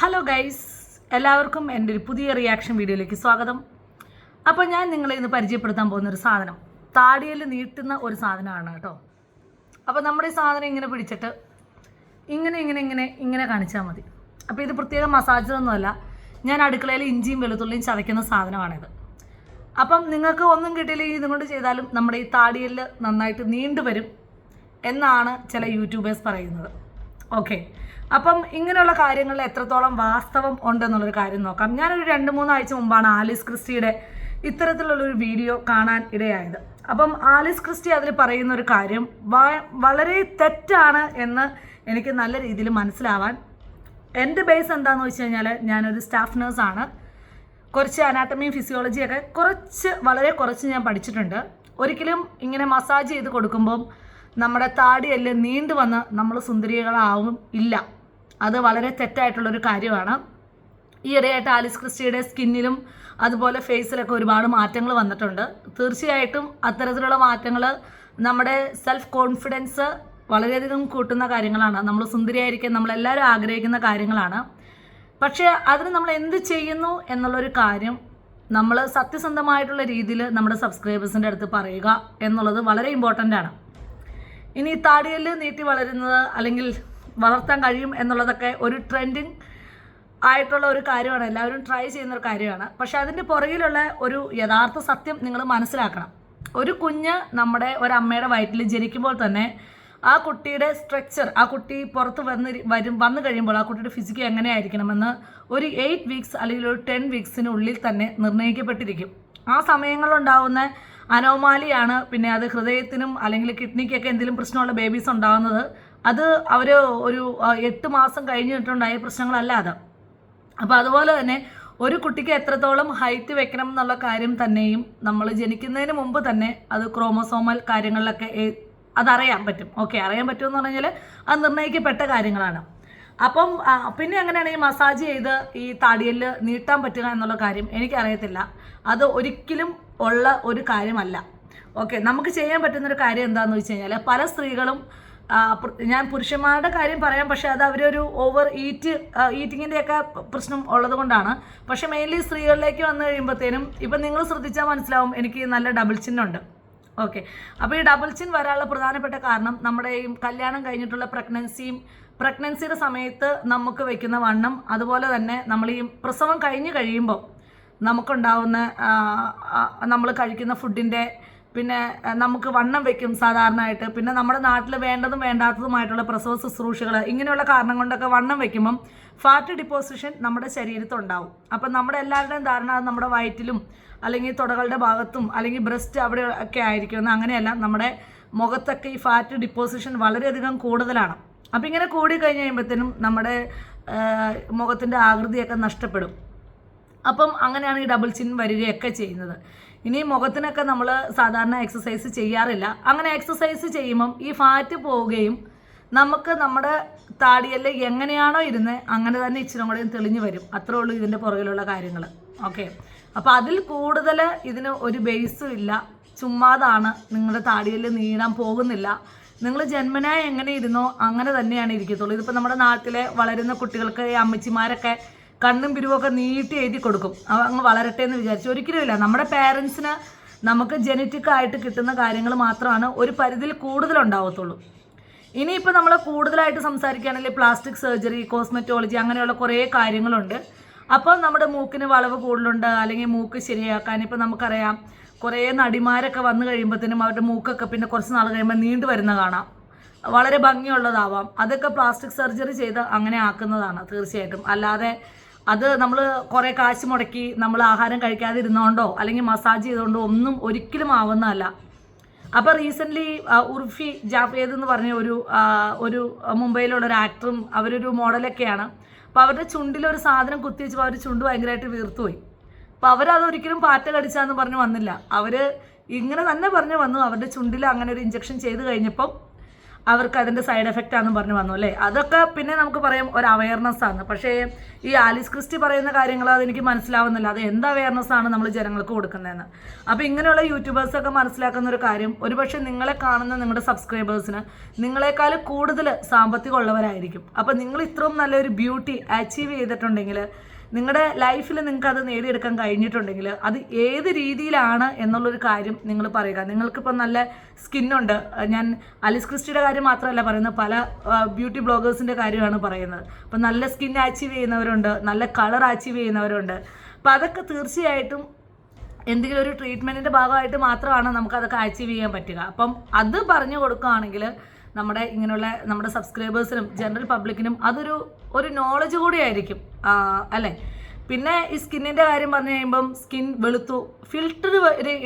Hello guys എല്ലാവർക്കും എന്റെ ഒരു പുതിയ റിയാക്ഷൻ വീഡിയോയിലേക്ക് സ്വാഗതം. അപ്പോൾ ഞാൻ നിങ്ങളെ ഇന്ന് പരിചയപ്പെടുത്താൻ പോകുന്ന ഒരു സാധനം. താടിയിൽ നീട്ടുന്ന ഒരു സാധനമാണ് കേട്ടോ. അപ്പോൾ നമ്മുടെ ഈ സാധനം ഇങ്ങനെ പിടിച്ചിട്ട് ഇങ്ങനെ ഇങ്ങനെ ഇങ്ങനെ ഇങ്ങനെ കാണിച്ചാൽ മതി. അപ്പോൾ ഇത് പ്രത്യേകം മസാജൊന്നുമല്ല ഞാൻ അടുക്കളയിൽ ഇഞ്ചിയും വെളുത്തുള്ളിയും ചതയ്ക്കുന്ന സാധനമാണിത്. അപ്പം നിങ്ങൾക്ക് ഒന്നും കിട്ടിയില്ലെങ്കിൽ ഇതുകൊണ്ട് ചെയ്താലും നമ്മുടെ ഈ താടിയിൽ നന്നായിട്ട് നീണ്ടു വരും എന്നാണ് ചില യൂട്യൂബേഴ്സ് പറയുന്നത്. ഓക്കെ അപ്പം ഇങ്ങനെയുള്ള കാര്യങ്ങളിൽ എത്രത്തോളം വാസ്തവം ഉണ്ടെന്നുള്ളൊരു കാര്യം നോക്കാം. ഞാനൊരു രണ്ട് മൂന്നാഴ്ച മുമ്പാണ് ആലിസ് ക്രിസ്റ്റിയുടെ ഇത്തരത്തിലുള്ളൊരു വീഡിയോ കാണാൻ ഇടയായത്. അപ്പം ആലിസ് ക്രിസ്റ്റി അതിൽ പറയുന്ന ഒരു കാര്യം വളരെ തെറ്റാണ് എന്ന് എനിക്ക് നല്ല രീതിയിൽ മനസ്സിലാവാൻ. എന്റെ ബേസ് എന്താണെന്ന് വെച്ച് കഴിഞ്ഞാൽ ഞാനൊരു സ്റ്റാഫ് നേഴ്സാണ്. കുറച്ച് അനാട്ടമിയും ഫിസിയോളജിയൊക്കെ കുറച്ച് വളരെ കുറച്ച് ഞാൻ പഠിച്ചിട്ടുണ്ട്. ഒരിക്കലും ഇങ്ങനെ മസാജ് ചെയ്ത് കൊടുക്കുമ്പം നമ്മുടെ താടിയെല്ലാം നീണ്ടു വന്ന് നമ്മൾ സുന്ദരികളാവും ഇല്ല. അത് വളരെ തെറ്റായിട്ടുള്ളൊരു കാര്യമാണ്. ഈയിടെയായിട്ട് ആലിസ് ക്രിസ്റ്റിയുടെ സ്കിന്നിലും അതുപോലെ ഫേസിലൊക്കെ ഒരുപാട് മാറ്റങ്ങൾ വന്നിട്ടുണ്ട്. തീർച്ചയായിട്ടും അത്തരത്തിലുള്ള മാറ്റങ്ങൾ നമ്മുടെ സെൽഫ് കോൺഫിഡൻസ് വളരെയധികം കൂട്ടുന്ന കാര്യങ്ങളാണ്. നമ്മൾ സുന്ദരിയായിരിക്കാൻ നമ്മളെല്ലാവരും ആഗ്രഹിക്കുന്ന കാര്യങ്ങളാണ്. പക്ഷേ അതിന് നമ്മൾ എന്ത് ചെയ്യുന്നു എന്നുള്ളൊരു കാര്യം നമ്മൾ സത്യസന്ധമായിട്ടുള്ള രീതിയിൽ നമ്മുടെ സബ്സ്ക്രൈബേഴ്സിന്റെ അടുത്ത് പറയുക എന്നുള്ളത് വളരെ ഇമ്പോർട്ടന്റ് ആണ്. ഇനി താടിയൽ നീട്ടി വളരുന്നത് അല്ലെങ്കിൽ വളർത്താൻ കഴിയും എന്നുള്ളതൊക്കെ ഒരു ട്രെൻഡിങ് ആയിട്ടുള്ള ഒരു കാര്യമാണ്. എല്ലാവരും ട്രൈ ചെയ്യുന്ന ഒരു കാര്യമാണ്. പക്ഷെ അതിന്റെ പുറകിലുള്ള ഒരു യഥാർത്ഥ സത്യം നിങ്ങൾ മനസ്സിലാക്കണം. ഒരു കുഞ്ഞ് നമ്മുടെ ഒരു അമ്മയുടെ വയറ്റിൽ ജനിക്കുമ്പോൾ തന്നെ ആ കുട്ടിയുടെ സ്ട്രക്ചർ ആ കുട്ടി പുറത്ത് വന്ന് വരും വന്നു കഴിയുമ്പോൾ ആ കുട്ടിയുടെ ഫിസിക്ക് എങ്ങനെയായിരിക്കണമെന്ന് ഒരു എയ്റ്റ് വീക്സ് അല്ലെങ്കിൽ ഒരു ടെൻ വീക്സിനുള്ളിൽ തന്നെ നിർണയിക്കപ്പെട്ടിരിക്കും. ആ സമയങ്ങളിലുണ്ടാവുന്ന അനോമാലിയാണ് പിന്നെ അത് ഹൃദയത്തിനും അല്ലെങ്കിൽ കിഡ്നിക്കൊക്കെ എന്തെങ്കിലും പ്രശ്നമുള്ള ബേബീസ് ഉണ്ടാകുന്നത് അത് അവർ ഒരു എട്ട് മാസം കഴിഞ്ഞിട്ടുണ്ടായ പ്രശ്നങ്ങളല്ല അത്. അപ്പോൾ അതുപോലെ തന്നെ ഒരു കുട്ടിക്ക് എത്രത്തോളം ഹൈറ്റ് വെക്കണം എന്നുള്ള കാര്യം തന്നെയും നമ്മൾ ജനിക്കുന്നതിന് മുമ്പ് തന്നെ അത് ക്രോമസോമൽ കാര്യങ്ങളിലൊക്കെ അതറിയാൻ പറ്റും. ഓക്കെ അറിയാൻ പറ്റുമെന്ന് പറഞ്ഞാൽ അത് നിർണയിക്കപ്പെട്ട കാര്യങ്ങളാണ്. അപ്പം പിന്നെ എങ്ങനെയാണ് ഈ മസാജ് ചെയ്ത് ഈ താടിയിൽ നീട്ടാൻ പറ്റുക എന്നുള്ള കാര്യം എനിക്കറിയത്തില്ല. അത് ഒരിക്കലും ഉള്ള ഒരു കാര്യമല്ല. ഓക്കെ നമുക്ക് ചെയ്യാൻ പറ്റുന്നൊരു കാര്യം എന്താണെന്ന് വെച്ച് കഴിഞ്ഞാൽ പല സ്ത്രീകളും ഞാൻ പുരുഷന്മാരുടെ കാര്യം പറയാം പക്ഷേ അത് അവരൊരു ഓവർ ഈറ്റ് ഈറ്റിങ്ങിന്റെയൊക്കെ പ്രശ്നം ഉള്ളത് കൊണ്ടാണ്. പക്ഷേ മെയിൻലി സ്ത്രീകളിലേക്ക് വന്നു കഴിയുമ്പോഴത്തേനും ഇപ്പം നിങ്ങൾ ശ്രദ്ധിച്ചാൽ മനസ്സിലാവും എനിക്ക് നല്ല ഡബിൾ ചിന്നുണ്ട് ഓക്കെ അപ്പോൾ ഈ ഡബിൾ ചിൻ വരാനുള്ള പ്രധാനപ്പെട്ട കാരണം നമ്മുടെ ഈ കല്യാണം കഴിഞ്ഞിട്ടുള്ള പ്രഗ്നൻസിയും പ്രഗ്നൻസിയുടെ സമയത്ത് നമുക്ക് വയ്ക്കുന്ന വണ്ണം അതുപോലെ തന്നെ നമ്മൾ ഈ പ്രസവം കഴിഞ്ഞ് കഴിയുമ്പോൾ നമുക്കുണ്ടാവുന്ന നമ്മൾ കഴിക്കുന്ന ഫുഡിന്റെ പിന്നെ നമുക്ക് വണ്ണം വെക്കും സാധാരണയായിട്ട്. പിന്നെ നമ്മുടെ നാട്ടിൽ വേണ്ടതും വേണ്ടാത്തതുമായിട്ടുള്ള പ്രസവ ശുശ്രൂഷകൾ ഇങ്ങനെയുള്ള കാരണം കൊണ്ടൊക്കെ വണ്ണം വെക്കുമ്പം ഫാറ്റ് ഡിപ്പോസിഷൻ നമ്മുടെ ശരീരത്തുണ്ടാവും അപ്പം നമ്മുടെ എല്ലാവരുടെയും ധാരണ നമ്മുടെ വയറ്റിലും അല്ലെങ്കിൽ തുടകളുടെ ഭാഗത്തും അല്ലെങ്കിൽ ബ്രസ്റ്റ് അവിടെ ഒക്കെ ആയിരിക്കും. അങ്ങനെയല്ല നമ്മുടെ മുഖത്തൊക്കെ ഈ ഫാറ്റ് ഡിപ്പോസിഷൻ വളരെയധികം കൂടുതലാണ്. അപ്പം ഇങ്ങനെ കൂടി കഴിഞ്ഞ് കഴിയുമ്പോഴത്തേനും നമ്മുടെ മുഖത്തിന്റെ ആകൃതിയൊക്കെ നഷ്ടപ്പെടും. അപ്പം അങ്ങനെയാണ് ഈ ഡബിൾ ചിൻ വരികയൊക്കെ ചെയ്യുന്നത്. ഇനി മുഖത്തിനൊക്കെ നമ്മൾ സാധാരണ എക്സസൈസ് ചെയ്യാറില്ല. അങ്ങനെ എക്സസൈസ് ചെയ്യുമ്പം ഈ ഫാറ്റ് പോവുകയും നമുക്ക് നമ്മുടെ താടിയല്ല എങ്ങനെയാണോ ഇരുന്നത് അങ്ങനെ തന്നെ ഇച്ചിരി കൂടെ തെളിഞ്ഞു വരും. അത്രേ ഉള്ളൂ ഇതിന്റെ പുറകിലുള്ള കാര്യങ്ങൾ ഓക്കെ അപ്പോൾ അതിൽ കൂടുതൽ ഇതിന് ഒരു ബേസും ഇല്ല. ചുമ്മാതാണ് നിങ്ങളുടെ താടിയിൽ നീടാൻ പോകുന്നില്ല. നിങ്ങൾ ജന്മനായ എങ്ങനെ ഇരുന്നോ അങ്ങനെ തന്നെയാണ് ഇരിക്കത്തുള്ളൂ. ഇതിപ്പോൾ നമ്മുടെ നാട്ടിലെ വളരുന്ന കുട്ടികൾക്ക് അമ്മച്ചിമാരൊക്കെ കണ്ണും പിരിവൊക്കെ നീട്ടി എഴുതി കൊടുക്കും. അങ്ങ് വളരട്ടെ എന്ന് വിചാരിച്ചു. ഒരിക്കലും ഇല്ല. നമ്മുടെ പേരൻസിന് നമുക്ക് ജനറ്റിക്കായിട്ട് കിട്ടുന്ന കാര്യങ്ങൾ മാത്രമാണ് ഒരു പരിധിയിൽ കൂടുതലുണ്ടാവത്തുള്ളൂ ഇനിയിപ്പോൾ നമ്മൾ കൂടുതലായിട്ട് സംസാരിക്കുകയാണെങ്കിൽ പ്ലാസ്റ്റിക് സർജറി കോസ്മെറ്റോളജി അങ്ങനെയുള്ള കുറേ കാര്യങ്ങളുണ്ട്. അപ്പോൾ നമ്മുടെ മൂക്കിന് വളവ് കൂടുതലുണ്ട് അല്ലെങ്കിൽ മൂക്ക് ശരിയാക്കാൻ ഇപ്പോൾ നമുക്കറിയാം കുറേ നടിമാരൊക്കെ വന്നു കഴിയുമ്പോഴത്തേനും അവരുടെ മൂക്കൊക്കെ പിന്നെ കുറച്ച് നാൾ കഴിയുമ്പോൾ നീണ്ടു വരുന്ന കാണാം. വളരെ ഭംഗിയുള്ളതാവാം. അതൊക്കെ പ്ലാസ്റ്റിക് സർജറി ചെയ്ത് അങ്ങനെ ആക്കുന്നതാണ് തീർച്ചയായിട്ടും. അല്ലാതെ അത് നമ്മൾ കുറേ കാശ് മുടക്കി നമ്മൾ ആഹാരം കഴിക്കാതിരുന്നോണ്ടോ അല്ലെങ്കിൽ മസാജ് ചെയ്തുകൊണ്ടോ ഒന്നും ഒരിക്കലും ആവുന്നതല്ല. അപ്പോൾ റീസെന്റ്ലി ഉർഫി ജാഫേദ് എന്ന് പറഞ്ഞ ഒരു ഒരു മുംബൈയിലുള്ള ഒരു ആക്ടറും അവരൊരു മോഡലൊക്കെയാണ് അപ്പോൾ അവരുടെ ചുണ്ടിലൊരു സാധനം കുത്തിവെച്ചപ്പോൾ അവരുടെ ചുണ്ട് ഭയങ്കരമായിട്ട് വീർത്തുപോയി. അപ്പോൾ അവരത് ഒരിക്കലും പാറ്റ കടിച്ചാന്ന് പറഞ്ഞ് വന്നില്ല. അവർ ഇങ്ങനെ തന്നെ പറഞ്ഞ് വന്നു. അവരുടെ ചുണ്ടിൽ അങ്ങനെ ഒരു ഇഞ്ചക്ഷൻ ചെയ്ത് കഴിഞ്ഞപ്പം അവർക്ക് അതിന്റെ സൈഡ് എഫക്റ്റ് ആണെന്ന് പറഞ്ഞു വന്നു അല്ലേ? അതൊക്കെ പിന്നെ നമുക്ക് പറയാം ഒരു അവയർനെസ് ആണ്. പക്ഷേ ഈ ആലിസ് ക്രിസ്റ്റി പറയുന്ന കാര്യങ്ങൾ അതെനിക്ക് മനസ്സിലാവുന്നില്ല. അത് എന്ത് അവയർനെസ് ആണ് നമ്മൾ ജനങ്ങൾക്ക് കൊടുക്കുന്നതെന്ന്. അപ്പോൾ ഇങ്ങനെയുള്ള യൂട്യൂബേഴ്സൊക്കെ മനസ്സിലാക്കുന്ന ഒരു കാര്യം ഒരുപക്ഷെ നിങ്ങളെ കാണുന്ന നിങ്ങളുടെ സബ്സ്ക്രൈബേഴ്സിന് നിങ്ങളെക്കാൾ കൂടുതൽ സാമ്പത്തികമുള്ളവരായിരിക്കും അപ്പോൾ നിങ്ങൾ ഇത്രയും നല്ലൊരു ബ്യൂട്ടി അച്ചീവ് ചെയ്തിട്ടുണ്ടെങ്കിൽ നിങ്ങളുടെ ലൈഫിൽ നിങ്ങൾക്ക് അത് നേടിയെടുക്കാൻ കഴിഞ്ഞിട്ടുണ്ടെങ്കിൽ അത് ഏത് രീതിയിലാണ് എന്നുള്ളൊരു കാര്യം നിങ്ങൾ പറയുക. നിങ്ങൾക്കിപ്പോൾ നല്ല സ്കിന്നുണ്ട്. ഞാൻ അലിസ് ക്രിസ്റ്റിയുടെ കാര്യം മാത്രമല്ല പറയുന്നത്. പല ബ്യൂട്ടി ബ്ലോഗേഴ്സിന്റെ കാര്യമാണ് പറയുന്നത്. അപ്പം നല്ല സ്കിൻ അച്ചീവ് ചെയ്യുന്നവരുണ്ട്. നല്ല കളർ അച്ചീവ് ചെയ്യുന്നവരുണ്ട്. അപ്പം അതൊക്കെ തീർച്ചയായിട്ടും എന്തെങ്കിലും ഒരു ട്രീറ്റ്മെന്റിന്റെ ഭാഗമായിട്ട് മാത്രമാണ് നമുക്കതൊക്കെ അച്ചീവ് ചെയ്യാൻ പറ്റുക. അപ്പം അത് പറഞ്ഞു കൊടുക്കുകയാണെങ്കിൽ നമ്മുടെ ഇങ്ങനെയുള്ള നമ്മുടെ സബ്സ്ക്രൈബേഴ്സിനും ജനറൽ പബ്ലിക്കിനും അതൊരു ഒരു നോളജ് കൂടി ആയിരിക്കും. അല്ലേ? പിന്നെ ഈ സ്കിന്നിന്റെ കാര്യം പറഞ്ഞു കഴിയുമ്പം സ്കിൻ വെളുത്തു ഫിൽറ്റർ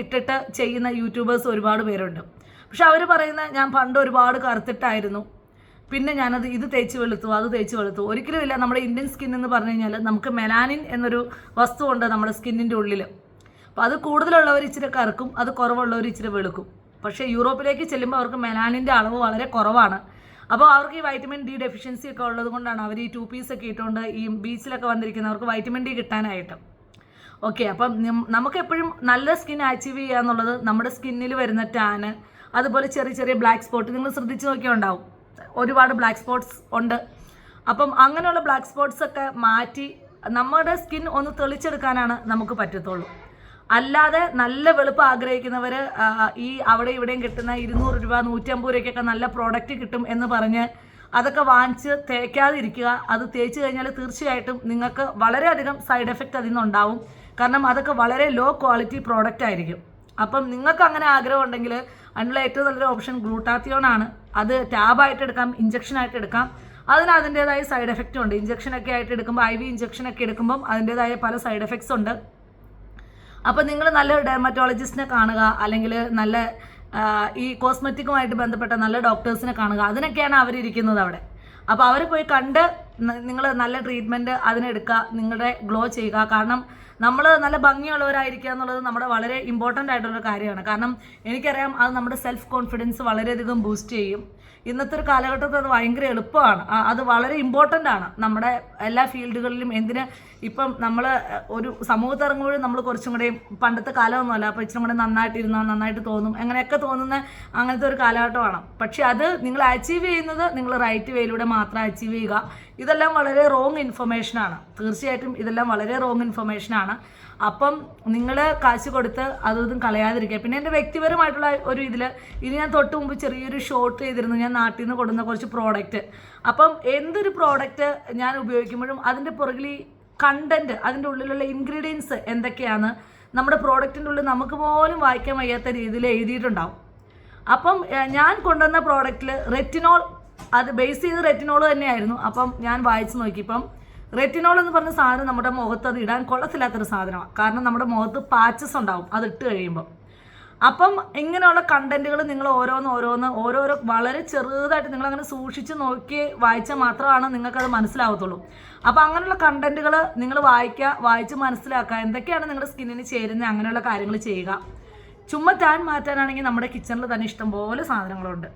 ഇട്ടിട്ട് ചെയ്യുന്ന യൂട്യൂബേഴ്സ് ഒരുപാട് പേരുണ്ട്. പക്ഷെ അവർ പറയുന്ന ഞാൻ പണ്ട് ഒരുപാട് കറുത്തിട്ടായിരുന്നു. പിന്നെ ഞാനത് ഇത് തേച്ച് വെളുത്തു അത് തേച്ച് വെളുത്തു. ഒരിക്കലും ഇല്ല. നമ്മുടെ ഇന്ത്യൻ സ്കിൻ എന്ന് പറഞ്ഞു കഴിഞ്ഞാൽ നമുക്ക് മെലാനിൻ എന്നൊരു വസ്തുവുണ്ട് നമ്മുടെ സ്കിന്നിന്റെ ഉള്ളിൽ അപ്പോൾ അത് കൂടുതലുള്ളവർ ഇച്ചിരി കറുക്കും അത് കുറവുള്ളവർ ഇച്ചിരി വെളുക്കും. പക്ഷേ യൂറോപ്പിലേക്ക് ചെല്ലുമ്പോൾ അവർക്ക് മെലാനിന്റെ അളവ് വളരെ കുറവാണ്. അപ്പോൾ അവർക്ക് ഈ വൈറ്റമിൻ ഡി ഡെഫിഷ്യൻസി ഒക്കെ ഉള്ളത് കൊണ്ടാണ് അവർ ഈ ടു പീസ് ഒക്കെ ഇട്ടുകൊണ്ട് ഈ ബീച്ചിലൊക്കെ വന്നിരിക്കുന്നവർക്ക് വൈറ്റമിൻ ഡി കിട്ടാനായിട്ട്. ഓക്കെ അപ്പം നമുക്ക് എപ്പോഴും നല്ല സ്കിൻ അച്ചീവ് ചെയ്യുക എന്നുള്ളത് നമ്മുടെ സ്കിന്നിൽ വരുന്ന ടാന് അതുപോലെ ചെറിയ ചെറിയ ബ്ലാക്ക് സ്പോട്ട് നിങ്ങൾ ശ്രദ്ധിച്ച് നോക്കിയാൽ ഉണ്ടാവും. ഒരുപാട് ബ്ലാക്ക് സ്പോട്ട്സ് ഉണ്ട്. അപ്പം അങ്ങനെയുള്ള ബ്ലാക്ക് സ്പോട്ട്സ് ഒക്കെ മാറ്റി നമ്മുടെ സ്കിൻ ഒന്ന് തെളിച്ചെടുക്കാനാണ് നമുക്ക് പറ്റത്തുള്ളൂ. അല്ലാതെ നല്ല വെളുപ്പ് ആഗ്രഹിക്കുന്നവർ ഈ അവിടെ ഇവിടെയും കിട്ടുന്ന ഇരുന്നൂറ് രൂപ നൂറ്റമ്പത് രൂപയ്ക്കൊക്കെ നല്ല പ്രോഡക്റ്റ് കിട്ടും എന്ന് പറഞ്ഞ് അതൊക്കെ വാങ്ങിച്ച് തേക്കാതിരിക്കുക. അത് തേച്ച് കഴിഞ്ഞാൽ തീർച്ചയായിട്ടും നിങ്ങൾക്ക് വളരെയധികം സൈഡ് എഫക്റ്റ് അതിൽ നിന്നുണ്ടാവും കാരണം അതൊക്കെ വളരെ ലോ ക്വാളിറ്റി പ്രോഡക്റ്റ് ആയിരിക്കും. അപ്പം നിങ്ങൾക്ക് അങ്ങനെ ആഗ്രഹം ഉണ്ടെങ്കിൽ അതിനുള്ള ഏറ്റവും നല്ലൊരു ഓപ്ഷൻ ഗ്ലൂട്ടാത്തിയോൺ ആണ്. അത് ടാബായിട്ട് എടുക്കാം ഇഞ്ചക്ഷൻ ആയിട്ട് എടുക്കാം. അതിന് അതിന്റെതായ സൈഡ് എഫക്റ്റ് ഉണ്ട്. ഇഞ്ചക്ഷനൊക്കെ ആയിട്ട് എടുക്കുമ്പോൾ ഐ വി ഇഞ്ചക്ഷനൊക്കെ എടുക്കുമ്പം അതിന്റെതായ പല സൈഡ് എഫക്ട്സ് ഉണ്ട്. അപ്പോൾ നിങ്ങൾ നല്ല ഡെർമറ്റോളജിസ്റ്റിനെ കാണുക അല്ലെങ്കിൽ നല്ല ഈ കോസ്മെറ്റിക്കുമായിട്ട് ബന്ധപ്പെട്ട നല്ല ഡോക്ടേഴ്സിനെ കാണുക. അതിനൊക്കെയാണ് അവരിരിക്കുന്നത് അവിടെ. അപ്പോൾ അവർ പോയി കണ്ട് നിങ്ങൾ നല്ല ട്രീറ്റ്മെന്റ് അതിനെടുക്കുക നിങ്ങളുടെ ഗ്ലോ ചെയ്യുക. കാരണം നമ്മൾ നല്ല ഭംഗിയുള്ളവരായിരിക്കുക എന്നുള്ളത് നമ്മുടെ വളരെ ഇമ്പോർട്ടന്റ് ആയിട്ടുള്ള കാര്യമാണ്. കാരണം എനിക്കറിയാം അത് നമ്മുടെ സെൽഫ് കോൺഫിഡൻസ് വളരെയധികം ബൂസ്റ്റ് ചെയ്യും. ഇന്നത്തെ ഒരു കാലഘട്ടത്തിൽ അത് ഭയങ്കര എളുപ്പമാണ്. അത് വളരെ ഇമ്പോർട്ടന്റ് ആണ്. നമ്മുടെ എല്ലാ ഫീൽഡുകളിലും എന്തിന് ഇപ്പം നമ്മൾ ഒരു സമൂഹത്തിൽ ഇറങ്ങുമ്പോഴും നമ്മൾ കുറച്ചും കൂടെ പണ്ടത്തെ കാലമൊന്നുമല്ല. അപ്പോൾ ഇച്ചിരി കൂടെ നന്നായിട്ടിരുന്നാൽ നന്നായിട്ട് തോന്നും. അങ്ങനെയൊക്കെ തോന്നുന്ന അങ്ങനത്തെ ഒരു കാലഘട്ടമാണ്. പക്ഷേ അത് നിങ്ങൾ അച്ചീവ് ചെയ്യുന്നത് നിങ്ങൾ റൈറ്റ് വേയിലൂടെ മാത്രം അച്ചീവ് ചെയ്യുക. ഇതെല്ലാം വളരെ റോങ് ഇൻഫർമേഷനാണ് തീർച്ചയായിട്ടും ഇതെല്ലാം വളരെ റോങ് ഇൻഫർമേഷനാണ് അപ്പം നിങ്ങൾ കാശ് കൊടുത്ത് അതും കളയാതിരിക്കുക. പിന്നെ എന്റെ വ്യക്തിപരമായിട്ടുള്ള ഒരു ഇതിൽ ഇനി ഞാൻ തൊട്ട് മുമ്പ് ചെറിയൊരു ഷോർട്ട് ചെയ്തിരുന്നു. ഞാൻ നാട്ടിൽ നിന്ന് കൊടുക്കുന്ന കുറച്ച് പ്രോഡക്റ്റ് അപ്പം എന്തൊരു പ്രോഡക്റ്റ് ഞാൻ ഉപയോഗിക്കുമ്പോഴും അതിന്റെ പുറകിൽ ഈ കണ്ടന്റ് അതിന്റെ ഉള്ളിലുള്ള ഇൻഗ്രീഡിയൻസ് എന്തൊക്കെയാണ്? നമ്മുടെ പ്രോഡക്റ്റിന്റെ ഉള്ളിൽ നമുക്ക് പോലും വായിക്കാൻ വയ്യാത്ത രീതിയിൽ എഴുതിയിട്ടുണ്ടാവും. അപ്പം ഞാൻ കൊണ്ടുവന്ന പ്രോഡക്റ്റിൽ റെറ്റിനോൾ അത് ബേസ് ചെയ്ത് റെറ്റിനോൾ തന്നെയായിരുന്നു. അപ്പം ഞാൻ വായിച്ചു നോക്കിയപ്പം റെറ്റിനോൾ എന്ന് പറഞ്ഞ സാധനം നമ്മുടെ മുഖത്ത് അത് ഇടാൻ കൊള്ളത്തില്ലാത്തൊരു സാധനമാണ്. കാരണം നമ്മുടെ മുഖത്ത് പാച്ചസ് ഉണ്ടാവും. അത് ഇട്ട് കഴിയുമ്പോൾ അപ്പം ഇങ്ങനെയുള്ള കണ്ടന്റുകൾ നിങ്ങൾ ഓരോന്ന് ഓരോന്ന് ഓരോരോ വളരെ ചെറുതായിട്ട് നിങ്ങൾ അങ്ങനെ സൂക്ഷിച്ച് നോക്കി വായിച്ചാൽ മാത്രമാണ് നിങ്ങൾക്കത് മനസ്സിലാവത്തുള്ളൂ. അപ്പോൾ അങ്ങനെയുള്ള കണ്ടന്റുകൾ നിങ്ങൾ വായിക്കുക വായിച്ച് മനസ്സിലാക്കുക എന്തൊക്കെയാണ് നിങ്ങളുടെ സ്കിന്നിന് ചേരുന്നത്? അങ്ങനെയുള്ള കാര്യങ്ങൾ ചെയ്യുക. ചുമ്മാ ടാൻ മാറ്റാനാണെങ്കിൽ നമ്മുടെ കിച്ചണിൽ തന്നെ ഇഷ്ടംപോലെ സാധനങ്ങളുണ്ട്.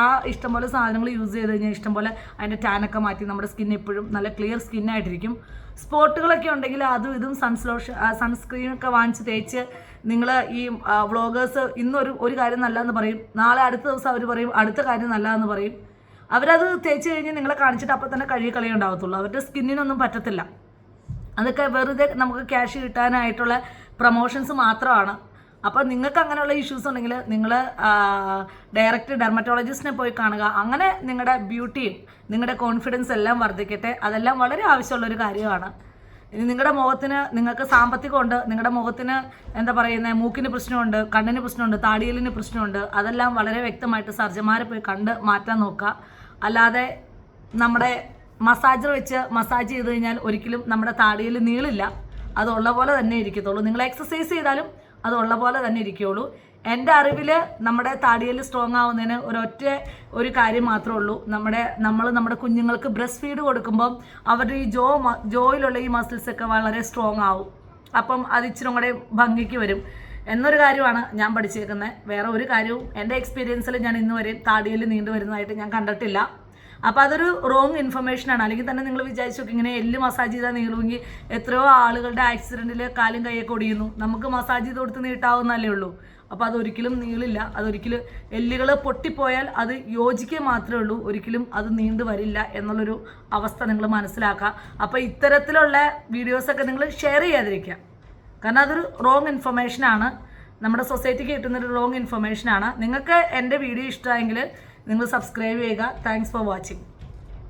ആ ഇഷ്ടംപോലെ സാധനങ്ങൾ യൂസ് ചെയ്ത് കഴിഞ്ഞാൽ ഇഷ്ടംപോലെ അതിന്റെ ടാനൊക്കെ മാറ്റി നമ്മുടെ സ്കിൻ എപ്പോഴും നല്ല ക്ലിയർ സ്കിന്നായിട്ടിരിക്കും സ്പോട്ടുകളൊക്കെ ഉണ്ടെങ്കിൽ അതും ഇതും സൺസ്ലോഷൻ സൺസ്ക്രീനൊക്കെ വാങ്ങിച്ച് തേച്ച് നിങ്ങൾ ഈ വ്ളോഗേഴ്സ് ഇന്നൊരു ഒരു കാര്യം നല്ലതെന്ന് പറയും. നാളെ അടുത്ത ദിവസം അവർ പറയും അടുത്ത കാര്യം നല്ലതെന്ന് പറയും. അവരത് തേച്ച് കഴിഞ്ഞ് നിങ്ങളെ കാണിച്ചിട്ട് അപ്പം തന്നെ കഴുകി കളയുണ്ടാവത്തുള്ളൂ അവരുടെ സ്കിന്നിനൊന്നും പറ്റത്തില്ല. അതൊക്കെ വെറുതെ നമുക്ക് ക്യാഷ് കിട്ടാനായിട്ടുള്ള പ്രൊമോഷൻസ് മാത്രമാണ്. അപ്പോൾ നിങ്ങൾക്ക് അങ്ങനെയുള്ള ഇഷ്യൂസ് ഉണ്ടെങ്കിൽ നിങ്ങൾ ഡയറക്റ്റ് ഡെർമറ്റോളജിസ്റ്റിനെ പോയി കാണുക. അങ്ങനെ നിങ്ങളുടെ ബ്യൂട്ടിയും നിങ്ങളുടെ കോൺഫിഡൻസ് എല്ലാം വർദ്ധിക്കട്ടെ. അതെല്ലാം വളരെ ആവശ്യമുള്ള ഒരു കാര്യമാണ്. ഇനി നിങ്ങളുടെ മുഖത്തിന് നിങ്ങൾക്ക് സാമ്പത്തികമുണ്ട്. നിങ്ങളുടെ മുഖത്തിന് എന്താ പറയുന്നത് മൂക്കിന് പ്രശ്നമുണ്ട് കണ്ണിന് പ്രശ്നമുണ്ട് താടിയലിന് പ്രശ്നമുണ്ട്. അതെല്ലാം വളരെ വ്യക്തമായിട്ട് സർജന്മാരെ പോയി കണ്ട് മാറ്റാൻ നോക്കുക. അല്ലാതെ നമ്മുടെ മസാജർ വെച്ച് മസാജ് ചെയ്ത് കഴിഞ്ഞാൽ ഒരിക്കലും നമ്മുടെ താടിയിൽ നീളില്ല. അതുള്ള പോലെ തന്നെ ഇരിക്കത്തുള്ളൂ. നിങ്ങൾ എക്സസൈസ് ചെയ്താലും അതുള്ള പോലെ തന്നെ ഇരിക്കുകയുള്ളൂ എന്റെ അറിവിൽ നമ്മുടെ താടിയിൽ സ്ട്രോങ് ആവുന്നതിന് ഒരൊറ്റ ഒരു കാര്യം മാത്രമേ ഉള്ളൂ. നമ്മുടെ നമ്മൾ നമ്മുടെ കുഞ്ഞുങ്ങൾക്ക് ബ്രസ്റ്റ് ഫീഡ് കൊടുക്കുമ്പം അവരുടെ ഈ ജോ ജോയിലുള്ള ഈ മസിൽസ് ഒക്കെ വളരെ സ്ട്രോങ് ആവും. അപ്പം അത് ഇച്ചിരി കൂടെ ഭംഗിക്ക് വരും. എന്നൊരു കാര്യമാണ് ഞാൻ പഠിച്ചേക്കുന്നത് വേറെ ഒരു കാര്യവും എന്റെ എക്സ്പീരിയൻസിൽ ഞാൻ ഇന്ന് വരെ താടിയിൽ നീണ്ടു വരുന്നതായിട്ട് ഞാൻ കണ്ടിട്ടില്ല. അപ്പോൾ അതൊരു റോങ് ഇൻഫർമേഷൻ ആണ്. അല്ലെങ്കിൽ തന്നെ നിങ്ങൾ വിചാരിച്ചു നോക്കി ഇങ്ങനെ എല്ല് മസാജ് ചെയ്താൽ നീളുമെങ്കിൽ എത്രയോ ആളുകളുടെ ആക്സിഡന്റിൽ കാലും കൈയൊക്കെ ഒടിയുന്നു. നമുക്ക് മസാജ് ചെയ്ത് കൊടുത്ത് നീട്ടാവുന്നല്ലേ ഉള്ളൂ. അപ്പോൾ അതൊരിക്കലും നീളില്ല. അതൊരിക്കലും എല്ലുകൾ പൊട്ടിപ്പോയാൽ അത് യോജിക്കേ മാത്രമേ ഉള്ളൂ. ഒരിക്കലും അത് നീണ്ടു വരില്ല എന്നുള്ളൊരു അവസ്ഥ നിങ്ങൾ മനസ്സിലാക്കുക. അപ്പോൾ ഇത്തരത്തിലുള്ള വീഡിയോസൊക്കെ നിങ്ങൾ ഷെയർ ചെയ്യാതിരിക്കുക. കാരണം അതൊരു റോങ് ഇൻഫർമേഷനാണ് നമ്മുടെ സൊസൈറ്റിക്ക് കിട്ടുന്നൊരു റോങ് ഇൻഫർമേഷനാണ് നിങ്ങൾക്ക് എന്റെ വീഡിയോ ഇഷ്ടമായെങ്കിൽ നിങ്ങൾ സബ്സ്ക്രൈബ് ചെയ്യുക. Thanks for watching